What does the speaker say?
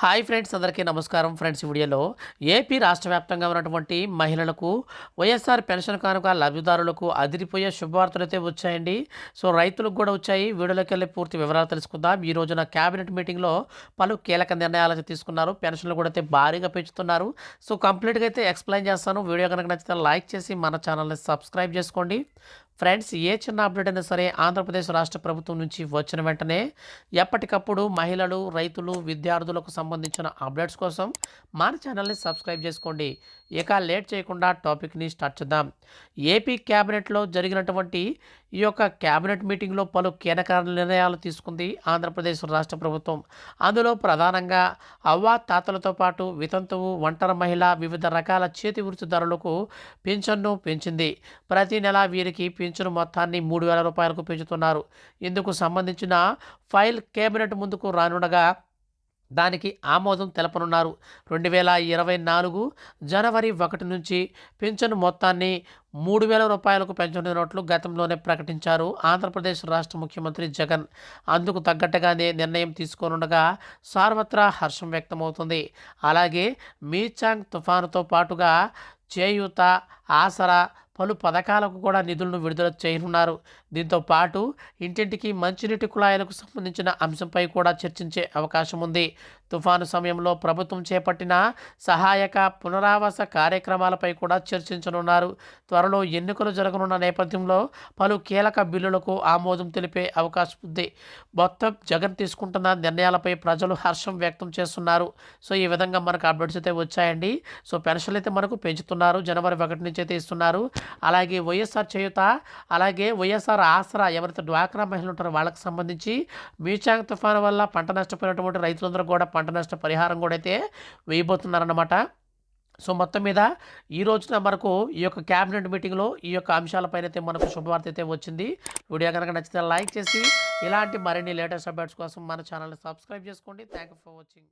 Hi friends అందరికీ నమస్కారం. Friends వీడియోలో ఏపీ రాష్ట్ర వ్యాప్తంగా ఉన్నటువంటి మహిళలకు వైఎస్ఆర్ పెన్షన్ కానుక లబ్ధిదారులకు అదిరిపోయే శుభవార్తలు అయితే వచ్చాయండి. సో రైతులకు కూడా వచ్చాయి. వీడియోలోకి వెళ్ళి పూర్తి వివరాలు తెలుసుకుందాం. ఈ రోజున క్యాబినెట్ మీటింగ్లో పలు కీలక నిర్ణయాలు అయితే తీసుకున్నారు. పెన్షన్లు కూడా అయితే భారీగా పెంచుతున్నారు. సో కంప్లీట్గా అయితే ఎక్స్ప్లెయిన్ చేస్తాను. వీడియో కనుక నచ్చితే లైక్ చేసి మన ఛానల్ని సబ్స్క్రైబ్ చేసుకోండి. ఫ్రెండ్స్ ఏ చిన్న అప్డేట్ అయినా సరే ఆంధ్రప్రదేశ్ రాష్ట్ర ప్రభుత్వం నుంచి వచ్చిన వెంటనే ఎప్పటికప్పుడు మహిళలు రైతులు విద్యార్థులకు సంబంధించిన అప్డేట్స్ కోసం మన ఛానల్ని సబ్స్క్రైబ్ చేసుకోండి. ఇక లేట్ చేయకుండా టాపిక్ని స్టార్ట్ చేద్దాం. ఏపీ క్యాబినెట్లో జరిగినటువంటి ఈ యొక్క క్యాబినెట్ మీటింగ్లో పలు కీలక నిర్ణయాలు తీసుకుంది ఆంధ్రప్రదేశ్ రాష్ట్ర ప్రభుత్వం. అందులో ప్రధానంగా అవ్వా తాతలతో పాటు వితంతువు ఒంటరి మహిళ వివిధ రకాల చేతి వృత్తిదారులకు పింఛన్ను పెంచింది. ప్రతి నెల వీరికి పింఛను మొత్తాన్ని మూడు వేల రూపాయలకు పెంచుతున్నారు. ఇందుకు సంబంధించిన ఫైల్ కేబినెట్ ముందుకు రానుండగా దానికి ఆమోదం తెలపనున్నారు. రెండు వేల ఇరవై నాలుగు జనవరి ఒకటి నుంచి పింఛను మొత్తాన్ని మూడు వేల రూపాయలకు పెంచనున్నట్లు గతంలోనే ప్రకటించారు ఆంధ్రప్రదేశ్ రాష్ట్ర ముఖ్యమంత్రి జగన్. అందుకు తగ్గట్టుగానే నిర్ణయం తీసుకోనుండగా సార్వత్రా హర్షం వ్యక్తమవుతుంది. అలాగే మీచాంగ్ తుఫానుతో పాటుగా చేయూత ఆసరా పలు పథకాలకు కూడా నిధులను విడుదల చేయనున్నారు. దీంతో పాటు ఇంటింటికి మంచినీటి కుళాయిలకు సంబంధించిన అంశంపై కూడా చర్చించే అవకాశం ఉంది. తుఫాను సమయంలో ప్రభుత్వం చేపట్టిన సహాయక పునరావాస కార్యక్రమాలపై కూడా చర్చించనున్నారు. త్వరలో ఎన్నికలు జరగనున్న నేపథ్యంలో పలు కీలక బిల్లులకు ఆమోదం తెలిపే అవకాశం ఉంది. మొత్తం జగన్ తీసుకుంటున్న నిర్ణయాలపై ప్రజలు హర్షం వ్యక్తం చేస్తున్నారు. సో ఈ విధంగా మనకు అప్డేట్స్ అయితే వచ్చాయండి. సో పెన్షన్లు అయితే మనకు పెంచుతున్నారు. జనవరి ఒకటి నుంచి అయితే ఇస్తున్నారు. అలాగే వైఎస్ఆర్ చేయుత అలాగే వైఎస్ఆర్ ఆసరా ఎవరైతే డ్వాక్రా మహిళలు ఉంటారో వాళ్ళకి సంబంధించి మీచాంగ్ తుఫాను వల్ల పంట నష్టపోయినటువంటి రైతులందరూ కూడా పంట నష్ట పరిహారం కూడా అయితే వేయబోతున్నారన్నమాట. సో మొత్తం మీద ఈ రోజున మనకు ఈ యొక్క క్యాబినెట్ మీటింగ్లో ఈ యొక్క అంశాలపైన అయితే మనకు శుభవార్త అయితే వచ్చింది. వీడియో కనుక నచ్చితే లైక్ చేసి ఇలాంటి మరిన్ని లేటెస్ట్ అప్డేట్స్ కోసం మన ఛానల్ని సబ్స్క్రైబ్ చేసుకోండి. Thank you for watching.